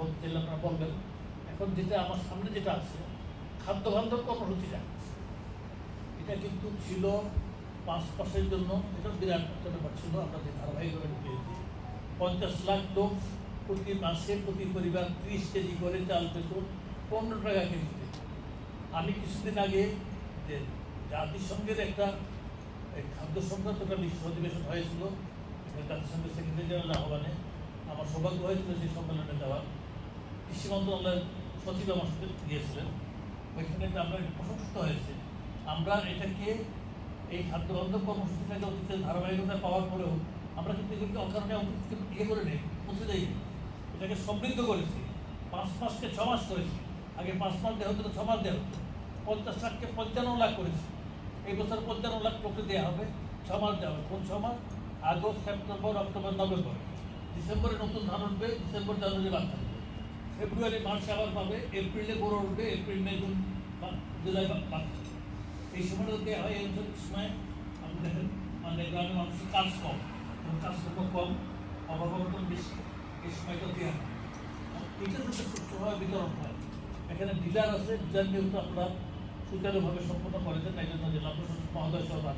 বলতে চাইলে আপনারা বলবেন। এখন যেটা আমার সামনে যেটা আছে খাদ্য বান্ধব কর্মসূচিটা এটা কিন্তু ছিল পাঁচ মাসের জন্য, এটা বিরাট একটা ব্যাপার ছিল, আমরা যে ধারাবাহিকভাবে পঞ্চাশ লাখ লোক প্রতি মাসে প্রতি পরিবার ত্রিশ কেজি করে চাল পেত পনেরো টাকা কেজিতে। আমি কিছুদিন আগে যে জাতিসংঘের একটা খাদ্য সংক্রান্ত একটা বিশ্ব অধিবেশন হয়েছিল জাতিসংঘের সেক্রেটারি জেনারেল আহ্বানে। আমার সৌভাগ্য হয়েছিল সেই সম্মেলনে যাওয়ার। কৃষি মন্ত্রণালয়ের সচিব আমার সাথে গিয়েছিলেন। ওইখানে আমরা প্রশংসিত হয়েছে। আমরা এটাকে এই খাদ্য খাদ্যবান্ধব কর্মসূচিটাকে অতীতের ধারাবাহিকতা পাওয়ার পরেও আমরা কিন্তু এগুলোকে অকারণে অতীতকে ইয়ে করে নেই মুছে দেয়নি এটাকে সমৃদ্ধ করেছি। পাঁচ মাসকে ছ মাস করেছি। আগে পাঁচ মাস দেওয়া হতো, ছ মাস দেওয়া হতো। পঞ্চাশ লাখকে পঞ্চান্ন লাখ করেছি। এই বছর পঞ্চান্ন লাখ লোককে দেওয়া হবে। ছ মাস দেওয়া হবে। কোন ছ মাস? August, September, October, November. ডিসেম্বরে নতুন ধান উঠবে, ডিসেম্বর জানুয়ারি বাদ থাকবে ফেব্রুয়ারি, মার্চে আবার পাবে, এপ্রিলে গড়ে উঠবে, এপ্রিল, মে, জুন জুলাই বা- বাদ থাকবে এই সময়টা দেওয়া হয়, এই সময়, আপনি দেখেন মানে গ্রামের মানুষের কাজ কম, এবং কাজকর্ম কম, অভাব অনটন বেশি, এই সময়টা দেওয়া হয়। এটা যাতে সুষ্ঠুভাবে বিতরণ হয়, এখানে ডিলার আছে, ডিলার যেহেতু আপনারা সুচারুভাবে সম্পন্ন করেছেন এই জন্য জেলা প্রশাসক মহোদয় সহ